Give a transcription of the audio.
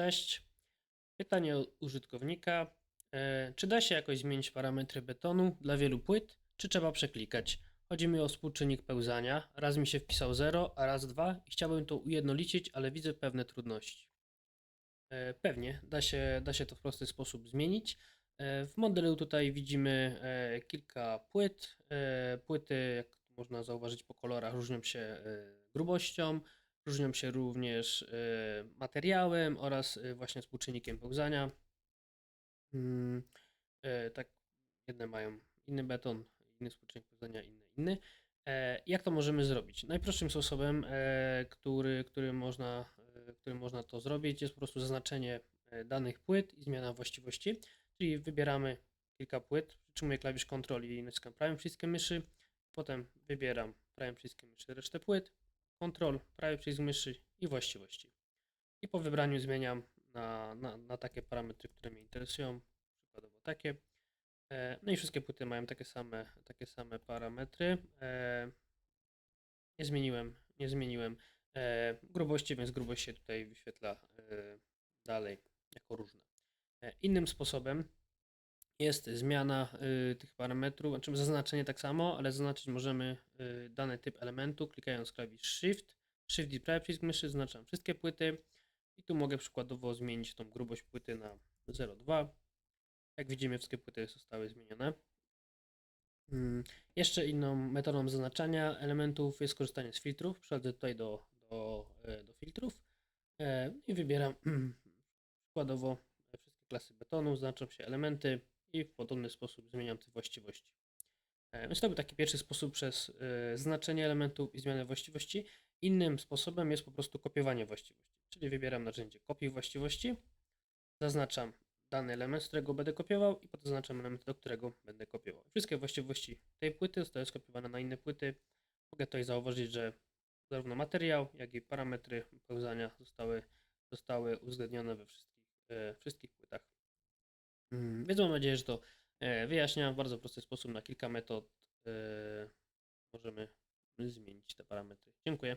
Cześć. Pytanie użytkownika. E, Czy da się jakoś zmienić parametry betonu dla wielu płyt, czy trzeba przeklikać? Chodzi mi o współczynnik pełzania. Raz mi się wpisał 0, a raz 2 i chciałbym to ujednolicić, ale widzę pewne trudności. E, Pewnie, da się, da się to w prosty sposób zmienić. E, W modelu tutaj widzimy kilka płyt. Płyty, jak można zauważyć po kolorach, różnią się grubością, różnią się również e, materiałem oraz e, właśnie współczynnikiem pełzania. Mm, e, Tak, jedne mają inny beton, inny współczynnik pełzania, inny inny. E, Jak to możemy zrobić? Najprostszym sposobem, e, który, który, można, e, którym można to zrobić, jest po prostu zaznaczenie danych płyt i zmiana właściwości. Czyli wybieramy kilka płyt, przytrzymuję klawisz Ctrl i naciskam prawym przyciskiem myszy, potem wybieram prawym przyciskiem myszy resztę płyt, Ctrl, prawy przycisk myszy i właściwości. I po wybraniu zmieniam na, na, na takie parametry, które mnie interesują, przykładowo takie. E, No i wszystkie płyty mają takie same, takie same parametry. E, Nie zmieniłem, nie zmieniłem e, grubości, więc grubość się tutaj wyświetla dalej jako różne. Innym sposobem jest zmiana y, tych parametrów, znaczy zaznaczenie tak samo, ale zaznaczyć możemy y, dany typ elementu klikając klawisz Shift, Shift i prawy przycisk myszy, zaznaczam wszystkie płyty i tu mogę przykładowo zmienić tą grubość płyty na 0,2. Jak widzimy wszystkie płyty zostały zmienione. Mm, Jeszcze inną metodą zaznaczania elementów jest korzystanie z filtrów. Przechodzę tutaj do, do, e, do filtrów e, i wybieram przykładowo wszystkie klasy betonu, zaznaczam się elementy i w podobny sposób zmieniam te właściwości. E, Więc to był taki pierwszy sposób przez e, znaczenie elementów i zmianę właściwości. Innym sposobem jest po prostu kopiowanie właściwości, czyli wybieram narzędzie kopiuj właściwości, zaznaczam dany element, z którego będę kopiował i potem zaznaczam element, do którego będę kopiował. Wszystkie właściwości tej płyty zostały skopiowane na inne płyty. Mogę tutaj zauważyć, że zarówno materiał, jak i parametry pełzania zostały, zostały uwzględnione we wszystkich, e, wszystkich płytach. Mm, Więc mam nadzieję, że to e, wyjaśnia w bardzo prosty sposób na kilka metod e, możemy zmienić te parametry. Dziękuję.